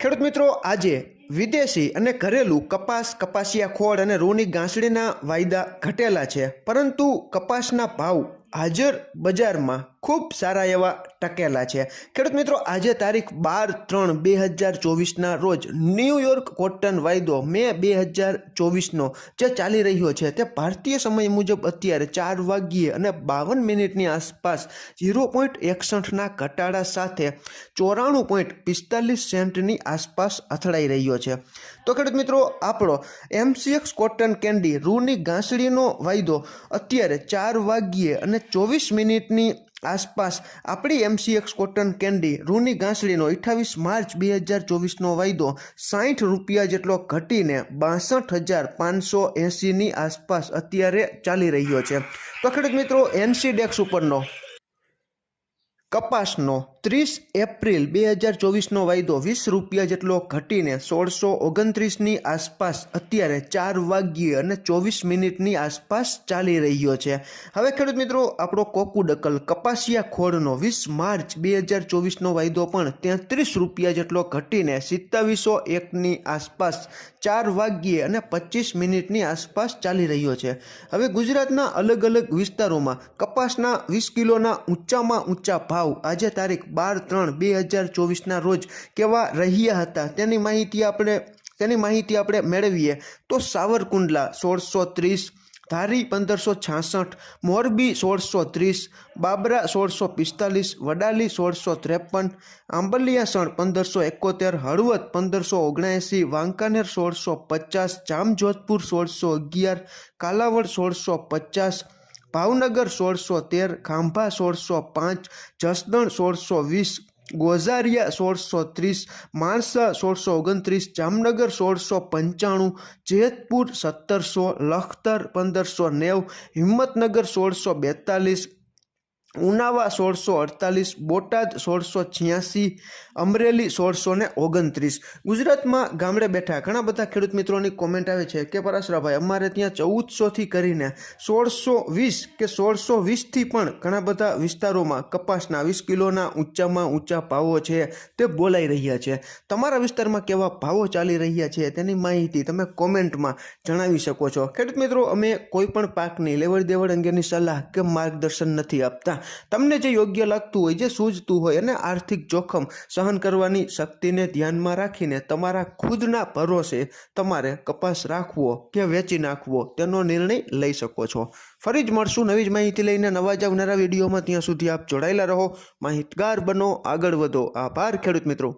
ખેડૂત મિત્રો, આજે વિદેશી અને ઘરેલું કપાસ, કપાસિયા ખોળ અને રૂની ગાંસડીના વાયદા ઘટેલા છે. પરંતુ કપાસના ભાવ હાજર બજારમાં ખૂબ સારા એવા ટકેલા છે. ખેડૂત મિત્રો, આજે તારીખ બાર ત્રણ બે હજાર ચોવીસના રોજ ન્યૂયોર્ક કોટન વાયદો મે બે હજાર ચોવીસનો જે ચાલી રહ્યો છે તે ભારતીય સમય મુજબ અત્યારે ચાર વાગ્યે અને બાવન મિનિટની આસપાસ ઝીરો પોઈન્ટ એકસઠના ઘટાડા સાથે ચોરાણું પોઈન્ટ પિસ્તાલીસ સેન્ટની આસપાસ અથડાઈ રહ્યો છે. તો ખેડૂત મિત્રો, આપણો એમસીએક્સ કોટન કેન્ડી રૂની ગાંસડીનો વાયદો અત્યારે ચાર વાગ્યે અને ચોવીસ મિનિટની આસપાસ આપણી એમસીએક્સ કોટન કેન્ડી રૂની ગાંસડીનો અઠ્ઠાવીસ માર્ચ બે હજાર ચોવીસનો વાયદો સાઠ રૂપિયા જેટલો ઘટીને બાસઠ હજાર પાંચસો એંસીની આસપાસ અત્યારે ચાલી રહ્યો છે. તો ખેડૂત મિત્રો એનસી ડેક્સ ઉપરનો કપાસનો ત્રીસ એપ્રિલ બે હજાર ચોવીસનો વાયદો વીસ રૂપિયા જેટલો ઘટીને સોળસો ઓગણત્રીસની આસપાસ અત્યારે ચાર વાગ્યે અને ચોવીસ મિનિટની આસપાસ ચાલી રહ્યો છે. હવે ખેડૂત મિત્રો, આપણો કોકુડકલ કપાસિયા ખોળનો વીસ માર્ચ બે હજાર ચોવીસનો વાયદો પણ તેત્રીસ રૂપિયા જેટલો ઘટીને સિત્તાવીસો એકની આસપાસ ચાર વાગ્યે અને પચીસ મિનિટની આસપાસ ચાલી રહ્યો છે. હવે ગુજરાતના અલગ અલગ વિસ્તારોમાં કપાસના વીસ કિલોના ઊંચામાં ઊંચા ભાવ આજે તારીખ બાર ત્રણ બે હજાર ચોવીસના રોજ કેવા રહ્યા હતા તેની માહિતી આપણે, તેની માહિતી આપણે મેળવીએ. તો સાવરકુંડલા સોળસો ત્રીસ, ધારી પંદરસો છાસઠ, મોરબી સોળસો ત્રીસ, બાબરા સોળસો પિસ્તાલીસ, વડાલી સોળસો ત્રેપન આંબલિયાસણ પંદરસો એકોતેર, હળવદ પંદરસો ઓગણએંસી, વાંકાનેર સોળસો પચાસ, જામજોધપુર સોળસો અગિયાર, કાલાવડ સોળસો પચાસ ભાવનગર સોળસો તેર, ખાંભા સોળસો પાંચ, જસદણ સોળસો વીસ, ગોઝારિયા સોળસો ત્રીસ, માણસા સોળસો ઓગણત્રીસ, જામનગર સોળસો પંચાણું, જેતપુર સત્તરસો, લખતર પંદરસો નેવ, હિંમતનગર સોળસો બેતાલીસ ઉનાવા સોળસો અડતાલીસ, બોટાદ સોળસો છ્યાસી, અમરેલી સોળસો ને ઓગણત્રીસ. ગુજરાતમાં ગામડે બેઠા ઘણા બધા ખેડૂત મિત્રોની કોમેન્ટ આવે છે કે પરાશરાભાઈ, અમારે ત્યાં ચૌદસોથી કરીને સોળસો વીસ કે સોળસો વીસથી પણ ઘણા બધા વિસ્તારોમાં કપાસના વીસ કિલોના ઊંચામાં ઊંચા ભાવો છે તે બોલાઈ રહ્યા છે. તમારા વિસ્તારમાં કેવા ભાવો ચાલી રહ્યા છે તેની માહિતી તમે કોમેન્ટમાં જણાવી શકો છો. ખેડૂત મિત્રો, અમે કોઈ પણ પાકની લેવડ દેવડ અંગેની સલાહ કે માર્ગદર્શન નથી આપતા. તમને જે યોગ્ય લાગતું હોય, જે સૂઝતું હોય અને આર્થિક જોખમ સહન કરવાની શક્તિને ધ્યાનમાં રાખીને તમારા ખુદના ભરોસે તમારે કપાસ રાખવો કે વેચી નાખવો, તેનો નિર્ણય લઈ શકો છો. ફરી જ મળશું નવી જ માહિતી લઈને નવા જ આવનારા વિડીયોમાં. ત્યાં સુધી આપ જોડાયેલા રહો. માહિતગાર બનો, આગળ વધો. આભાર ખેડૂત મિત્રો.